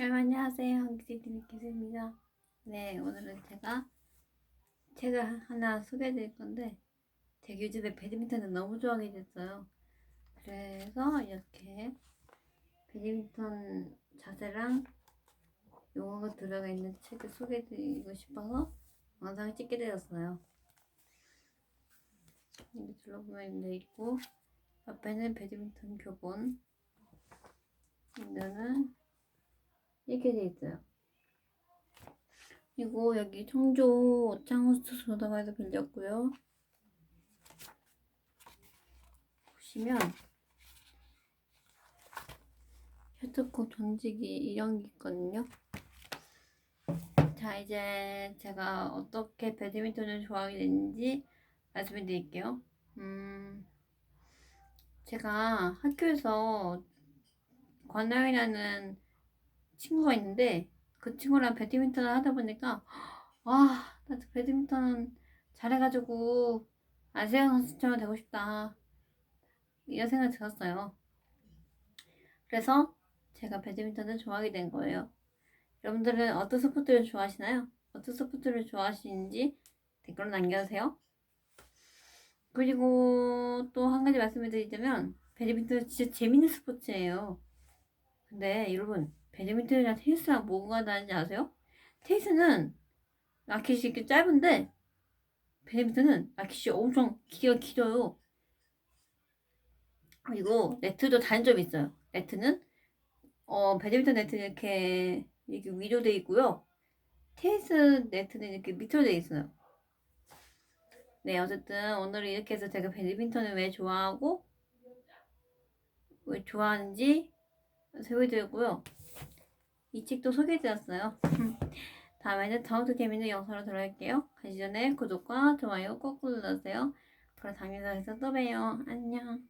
여러분 안녕하세요. 한기지TV 기수입니다. 네, 오늘은 제가 책을 하나 소개해 드릴 건데 제가 요즘에 배드민턴을 너무 좋아하게 됐어요. 그래서 이렇게 배드민턴 자세랑 용어가 들어가 있는 책을 소개해 드리고 싶어서 영상을 찍게 되었어요. 여기 둘러보면 돼 있고 옆에는 배드민턴 교본 이거는 이렇게 돼 있어요. 그리고 여기 청조 창호스 소다가에서 빌렸고요. 보시면 셔틀콕 던지기 이런 게 있거든요. 자 이제 제가 어떻게 배드민턴을 좋아하게 됐는지 말씀해 드릴게요. 음, 제가 학교에서 권나영이라는 친구가 있는데 그 친구랑 배드민턴을 하다 보니까 와 나도 배드민턴 잘해가지고 아세안 선수처럼 되고 싶다 이런 생각이 들었어요. 그래서 제가 배드민턴을 좋아하게 된 거예요. 여러분들은 어떤 스포츠를 좋아하시나요? 어떤 스포츠를 좋아하시는지 댓글로 남겨주세요. 그리고 또 한 가지 말씀을 드리자면 배드민턴은 진짜 재밌는 스포츠예요. 근데 여러분 배드민턴이랑 테니스랑 뭐가 다른지 아세요? 테니스는 라켓이 이렇게 짧은데 배드민턴은 라켓이 엄청 길이가 길어요. 그리고 네트도 다른 점이 있어요. 네트는 어 배드민턴 네트는 이렇게 이렇게 위로 돼 있고요. 테니스 네트는 이렇게 밑으로 돼 있어요. 네, 어쨌든 오늘은 이렇게 해서 제가 배드민턴을 왜 좋아하고 왜 좋아하는지 소개해드렸고요. 이 책도 소개해드렸어요. 다음에는 더욱더 재밌는 영상으로 돌아올게요. 가기 전에 구독과 좋아요 꼭 눌러주세요. 그럼 다음 영상에서 또 봬요. 안녕.